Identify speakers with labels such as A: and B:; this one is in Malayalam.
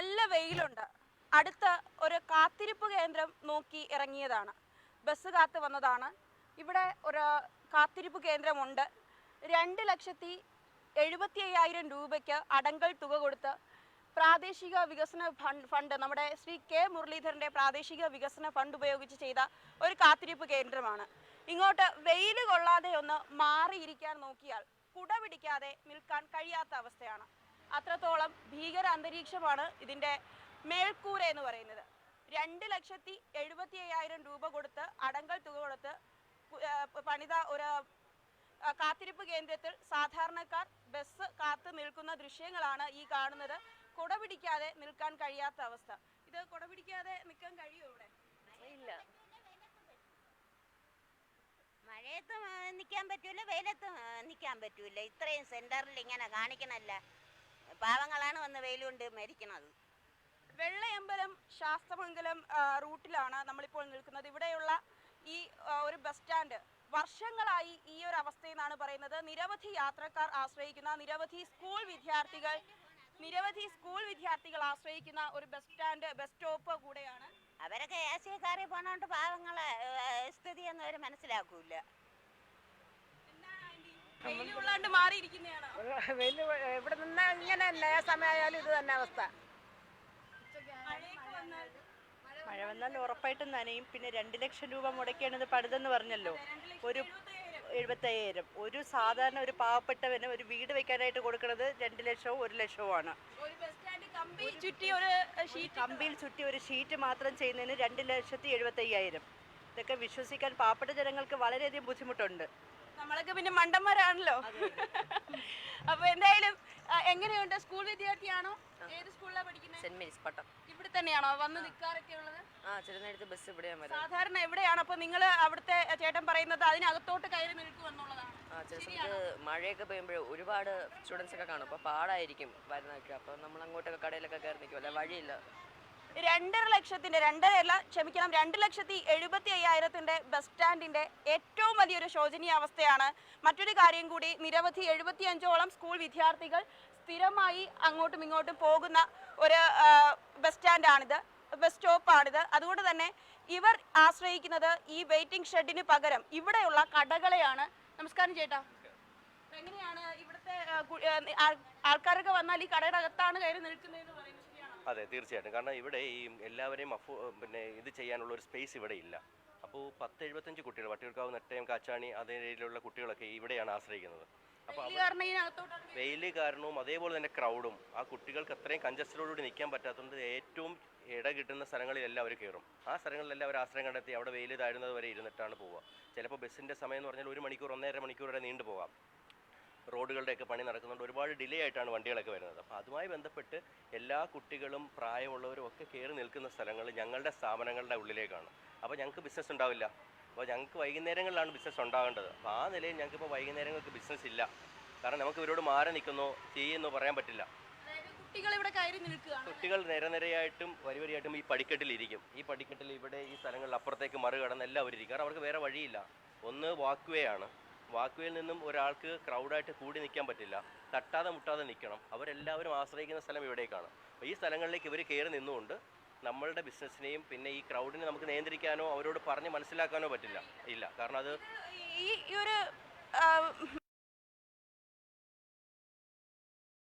A: നല്ല വെയിലുണ്ട്. അടുത്ത് ഒരു കാത്തിരിപ്പ് കേന്ദ്രം നോക്കി ഇറങ്ങിയതാണ്. ബസ് കാത്ത് വന്നതാണ്. ഇവിടെ ഒരു കാത്തിരിപ്പ് കേന്ദ്രമുണ്ട്. രണ്ട് ലക്ഷത്തി എഴുപത്തി അയ്യായിരം രൂപയ്ക്ക് അടങ്കൽ തുക കൊടുത്ത് പ്രാദേശിക വികസന ഫണ്ട് ഫണ്ട് നമ്മുടെ ശ്രീ കെ മുരളീധരന്റെ പ്രാദേശിക വികസന ഫണ്ട് ഉപയോഗിച്ച് ചെയ്ത ഒരു കാത്തിരിപ്പ് കേന്ദ്രമാണ്. ഇങ്ങോട്ട് വെയിൽ കൊള്ളാതെ ഒന്ന് മാറിയിരിക്കാൻ നോക്കിയാൽ കുട പിടിക്കാതെ നിൽക്കാൻ കഴിയാത്ത അവസ്ഥയാണ്. അത്രത്തോളം ഭീകര അന്തരീക്ഷമാണ് ഇതിന്റെ മേൽക്കൂര എന്ന് പറയുന്നത്. രണ്ട് ലക്ഷത്തി എഴുപത്തി അയ്യായിരം രൂപ കൊടുത്ത് അടങ്കൽ തുക കൊടുത്ത് പണിത ഒരു കാത്തിരിപ്പ് കേന്ദ്രത്തിൽ സാധാരണക്കാർ ബസ് കാത്തു നിൽക്കുന്ന ദൃശ്യങ്ങളാണ് ഈ കാണുന്നത്. കുട പിടിക്കാതെ നിൽക്കാൻ കഴിയാത്ത അവസ്ഥ. ഇത് കുട പിടിക്കാതെ നിൽക്കാൻ കഴിയുമോ ഇവിടെ?
B: ഇല്ല. മഴയത്ത് നിൽക്കാൻ പറ്റൂല വെയിലത്ത് നിൽക്കാൻ പറ്റൂല. ഇത്രയും സെന്ററിൽ ഇങ്ങനെ കാണിക്കണല്ല. പാവങ്ങളാണ് വന്ന് വെയിൽ കൊണ്ട് മരിക്കണത്.
A: വെള്ളയമ്പലം ശാസ്തമംഗലം റൂട്ടിലാണ് നമ്മളിപ്പോൾ നിൽക്കുന്നത്. ഇവിടെയുള്ള ഈ ഒരു ബസ് സ്റ്റാൻഡ് വർഷങ്ങളായി ഈ ഒരു അവസ്ഥയെന്നാണ് പറയുന്നത്. നിരവധി യാത്രക്കാർ ആശ്രയിക്കുന്ന നിരവധി സ്കൂൾ വിദ്യാർത്ഥികൾ നിരവധി സ്കൂൾ വിദ്യാർത്ഥികൾ ആശ്രയിക്കുന്ന ഒരു ബസ് സ്റ്റാൻഡ് ബസ് സ്റ്റോപ്പ് കൂടെയാണ്.
B: അവരൊക്കെ ഏഷ്യക്കാരെ പോണോണ്ട് പാവങ്ങളെ സ്ഥിതി സ്ഥിതിയൊന്നും അവർ മനസ്സിലാക്കൂല
C: ഇവിടെ നിന്ന് ഇങ്ങനെ തന്നെ സമയമായാലും ഇത് തന്നെ അവസ്ഥ.
D: മഴ വന്നാൽ ഉറപ്പായിട്ടും നനയും. പിന്നെ രണ്ട് ലക്ഷം രൂപ മുടക്കിയാണ് ഇത് പണിതെന്ന് പറഞ്ഞല്ലോ. ഒരു എഴുപത്തയ്യായിരം. ഒരു സാധാരണ ഒരു പാവപ്പെട്ടവന് ഒരു വീട് വെക്കാനായിട്ട് കൊടുക്കുന്നത് രണ്ട് ലക്ഷവും ഒരു ലക്ഷവുമാണ്. കമ്പിയിൽ ചുറ്റി ഒരു ഷീറ്റ് മാത്രം ചെയ്യുന്നതിന് രണ്ട് ലക്ഷത്തി എഴുപത്തയ്യായിരം. ഇതൊക്കെ വിശ്വസിക്കാൻ പാവപ്പെട്ട ജനങ്ങൾക്ക് വളരെയധികം ബുദ്ധിമുട്ടുണ്ട്.
A: നമ്മളൊക്കെ പിന്നെ മണ്ടന്മാരാണല്ലോ. അപ്പൊ എന്തായാലും എങ്ങനെയുണ്ട്? സ്കൂൾ വിദ്യാർത്ഥിയാണോ? ഏത് സ്കൂളിലാണ് പഠിക്കുന്നത്?
E: Saint Mary's Pattom.
A: ഇവിടെ തന്നെയാണോ? വന്ന് നിൽക്കാറൊക്കെ ഉള്ളത്?
E: ആ ബസ്
A: സാധാരണ എവിടെയാണ്? അപ്പൊ നിങ്ങൾ അവിടുത്തെ ചേട്ടൻ പറയുന്നത് അതിനകത്തോട്ട് കയറി നിൽക്കുമെന്നുള്ളതാണ്
E: ആ ചില സമയത്ത് മഴയൊക്കെ പെയ്യുമ്പോൾ ഒരുപാട് സ്റ്റുഡൻസ് ഒക്കെ കാണും. അപ്പോൾ പാടായിരിക്കും വരുന്നതൊക്കെ അപ്പോൾ നമ്മൾ അങ്ങോട്ടൊക്കെ കടയിലൊക്കെ കയറി നിൽക്കും. അല്ല വഴിയില്ല.
A: രണ്ടര ലക്ഷത്തിന്റെ രണ്ടര അല്ല ക്ഷമിക്കണം രണ്ട് ലക്ഷത്തി എഴുപത്തി അയ്യായിരത്തിന്റെ ബസ് സ്റ്റാൻഡിന്റെ ഏറ്റവും വലിയൊരു ശോചനീയ അവസ്ഥയാണ്. മറ്റൊരു കാര്യം കൂടി നിരവധി എഴുപത്തി അഞ്ചോളം സ്കൂൾ വിദ്യാർത്ഥികൾ സ്ഥിരമായി അങ്ങോട്ടും ഇങ്ങോട്ടും പോകുന്ന ഒരു ബസ് സ്റ്റാൻഡാണിത് ബസ് സ്റ്റോപ്പാണിത് അതുകൊണ്ട് തന്നെ ഇവർ ആശ്രയിക്കുന്നത് ഈ വെയിറ്റിംഗ് ഷെഡിന് പകരം ഇവിടെയുള്ള കടകളെയാണ്. നമസ്കാരം ചേട്ടാ. എങ്ങനെയാണ് ഇവിടുത്തെ ആൾക്കാരൊക്കെ വന്നാൽ ഈ കടയുടെ അകത്താണ് കയറി ശരിയാണോ
F: അതെ തീർച്ചയായിട്ടും. കാരണം ഇവിടെ ഈ എല്ലാവരെയും അഫോ പിന്നെ ഇത് ചെയ്യാനുള്ള ഒരു സ്പേസ് ഇവിടെ ഇല്ല. അപ്പോൾ പത്ത് എഴുപത്തഞ്ച് കുട്ടികൾ വട്ടിയൂർക്കാവ് നെട്ടയം കാച്ചാണി അതേ രീതിയിലുള്ള കുട്ടികളൊക്കെ ഇവിടെയാണ് ആശ്രയിക്കുന്നത്. അപ്പോൾ വെയിൽ കാരണവും അതേപോലെ തന്നെ ക്രൗഡും ആ കുട്ടികൾക്ക് അത്രയും കഞ്ചസ്റ്റോടുകൂടി നിൽക്കാൻ പറ്റാത്തതുകൊണ്ട് ഏറ്റവും ഇട കിട്ടുന്ന സ്ഥലങ്ങളിലെല്ലാം അവർ കയറും ആ സ്ഥലങ്ങളിലെല്ലാം അവർ ആശ്രയം കണ്ടെത്തി അവിടെ വെയിൽ താഴുന്നത് വരെ ഇരുന്നിട്ടാണ് പോവുക. ചിലപ്പോൾ ബസ്സിന്റെ സമയം എന്ന് പറഞ്ഞാൽ ഒരു മണിക്കൂർ ഒന്നര മണിക്കൂർ വരെ നീണ്ടു പോകാം റോഡുകളുടെയൊക്കെ പണി നടക്കുന്നുണ്ട്. ഒരുപാട് ഡിലേ ആയിട്ടാണ് വണ്ടികളൊക്കെ വരുന്നത്. അപ്പോൾ അതുമായി ബന്ധപ്പെട്ട് എല്ലാ കുട്ടികളും പ്രായമുള്ളവരും ഒക്കെ കയറി നിൽക്കുന്ന സ്ഥലങ്ങൾ ഞങ്ങളുടെ സ്ഥാപനങ്ങളുടെ ഉള്ളിലേക്കാണ്. അപ്പോൾ ഞങ്ങൾക്ക് ബിസിനസ് ഉണ്ടാവില്ല. അപ്പോൾ ഞങ്ങൾക്ക് വൈകുന്നേരങ്ങളിലാണ് ബിസിനസ് ഉണ്ടാകേണ്ടത്. അപ്പോൾ ആ നിലയിൽ ഞങ്ങൾക്കിപ്പോൾ വൈകുന്നേരങ്ങൾക്ക് ബിസിനസ് ഇല്ല. കാരണം നമുക്ക് ഇവരോട് മാറി നിൽക്കുന്നു ചെയ്യുന്നു പറയാൻ പറ്റില്ല.
A: കുട്ടികൾ ഇവിടെ കയറി നിൽക്കുകയാണ്.
F: കുട്ടികൾ നിരനിരയായിട്ടും വരിവരിയായിട്ടും ഈ പടിക്കെട്ടിലിരിക്കും ഈ പടിക്കെട്ടിൽ ഇവിടെ ഈ സ്ഥലങ്ങളിൽ അപ്പുറത്തേക്ക് മറികടന്ന് എല്ലാവരും ഇരിക്കും. കാരണം അവർക്ക് വേറെ വഴിയില്ല. ഒന്ന് വാക്ക് വേ ആണ്. വാക്ക് വേയിൽ നിന്നും ഒരാൾക്ക് ക്രൗഡായിട്ട് കൂടി നിൽക്കാൻ പറ്റില്ല. തട്ടാതെ മുട്ടാതെ നിൽക്കണം. അവരെല്ലാവരും ആശ്രയിക്കുന്ന സ്ഥലം ഇവിടേക്കാണ്. അപ്പോൾ ഈ സ്ഥലങ്ങളിലേക്ക് ഇവർ കയറി നിന്നുകൊണ്ട് നമ്മളുടെ ബിസിനസ്സിനെയും പിന്നെ ഈ ക്രൗഡിനെ നമുക്ക് നിയന്ത്രിക്കാനോ അവരോട് പറഞ്ഞ് മനസ്സിലാക്കാനോ പറ്റില്ല. ഇല്ല. കാരണം അത്
A: ഈ ഒരു